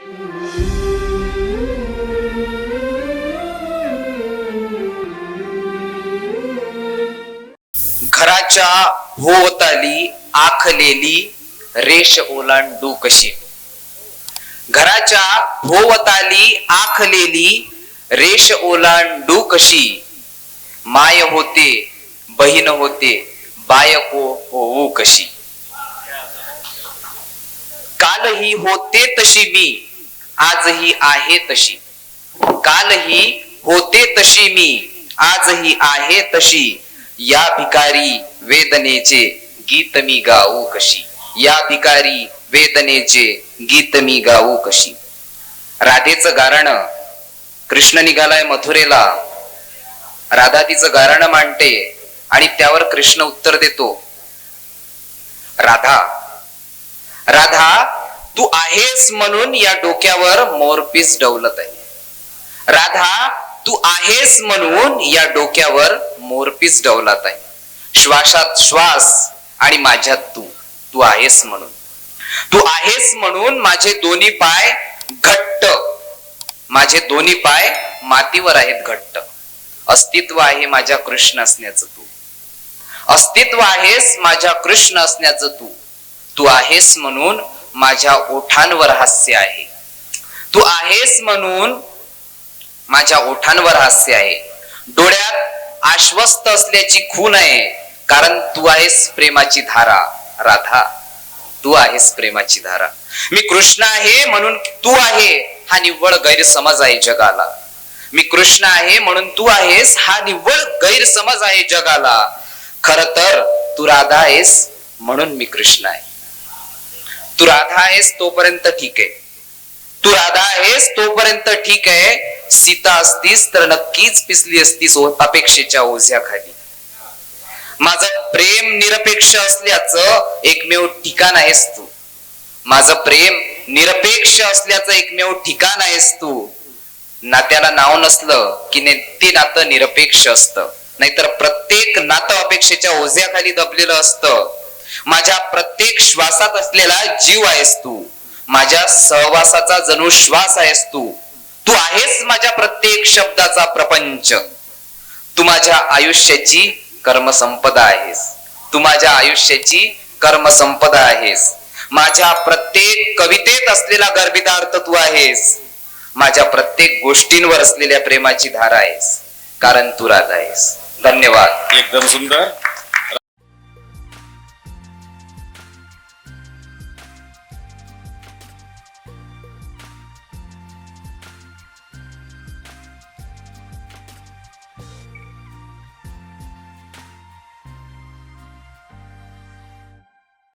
घराच्या भोवताली आखलेली रेष ओलांडू कशी? घराच्या भोवताली आखलेली रेष ओलांडू कशी? माय होते बहीण होते बायको होऊ कशी? कालही होते तशी मी आजही आहे तशी. कालही होते तशी मी आजही आहे तशी. या भिकारी वेदनेचे गीत मी गाऊ कशी. या भिकारी वेदनेचे गीत मी गाऊ कशी. राधेचं गारण कृष्ण निघालाय मथुरेला. राधा तिचं गारण मांडते आणि त्यावर कृष्ण उत्तर देतो. राधा राधा तू आहेस म्हणून या डोक्यावर मोरपीस डवलत आहे. राधा तू आहेस म्हणून या डोक्यावर मोरपीस डवलत आहे. श्वासात श्वास आणि माझ्यात तू. तू आहेस म्हणून. तू आहेस म्हणून माझे दोन्ही पाय घट्ट. माझे दोन्ही पाय मातीवर आहेत घट्ट. अस्तित्व आहे माझ्या कृष्ण असण्याचं तू. अस्तित्व आहेस माझ्या कृष्ण असण्याचं तू. तू आहेस म्हणून माझ्या ओठांवर हास्य आहे. तू आहेस म्हणून माझ्या ओठांवर हास्य आहे. डोळ्यात आश्वस्त असल्याची खून आहे कारण तू आहेस प्रेमाची धारा. राधा तू आहेस प्रेमाची धारा. मी कृष्ण आहे म्हणून तू आहे हा निव्वळ गैरसमज आहे जगाला. मी कृष्ण आहे म्हणून तू आहेस हा निव्वळ गैरसमज आहे जगाला. खर तर तू राधा आहेस म्हणून मी कृष्ण आहे. तू राधा आहेस तोपर्यंत ठीक आहे. तू राधा आहेस तोपर्यंत ठीक आहे. सीता असतीस तर नक्कीच पिसली असतीस अपेक्षेच्या ओझ्याखाली. माझं प्रेम निरपेक्ष असल्याचं एकमेव ठिकाण आहेस तू. माझं प्रेम निरपेक्ष असल्याचं एकमेव ठिकाण आहेस तू. नात्याला नाव नसलं की ने- ते नातं निरपेक्ष असतं. नाहीतर प्रत्येक नातं अपेक्षेच्या ओझ्याखाली दबलेलं असतं. माझ्या प्रत्येक श्वासात असलेला जीव आहेस तू. माझ्या सहवासाचा जणू श्वास आहेस तू. तू आहेस माझ्या प्रत्येक शब्दाचा प्रपंच. तू माझ्या आयुष्याची कर्मसंपदा आहेस. तू माझ्या आयुष्याची कर्मसंपदा आहेस. माझ्या प्रत्येक कवितेत असलेला गर्भितार्थ तू आहेस. माझ्या प्रत्येक गोष्टींवर असलेल्या प्रेमाची धारा आहेस. कारण तू राधा आहेस. धन्यवाद. एकदम सुंदर.